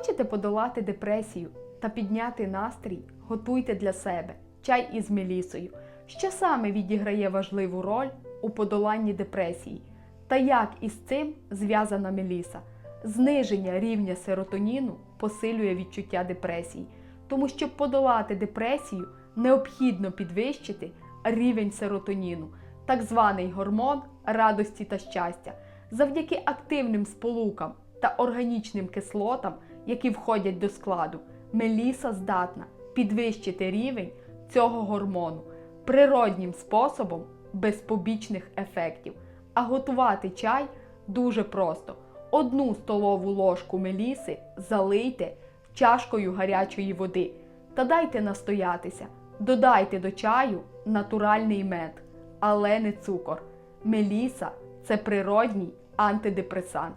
Хочете подолати депресію та підняти настрій? Готуйте для себе чай із мелісою, що саме відіграє важливу роль у подоланні депресії, та як із цим зв'язана меліса. Зниження рівня серотоніну посилює відчуття депресії, тому щоб подолати депресію, необхідно підвищити рівень серотоніну, так званий гормон радості та щастя. Завдяки активним сполукам та органічним кислотам, які входять до складу, меліса здатна підвищити рівень цього гормону природнім способом без побічних ефектів. А готувати чай дуже просто. Одну столову ложку меліси залийте чашкою гарячої води та дайте настоятися. Додайте до чаю натуральний мед, але не цукор. Меліса це природній антидепресант.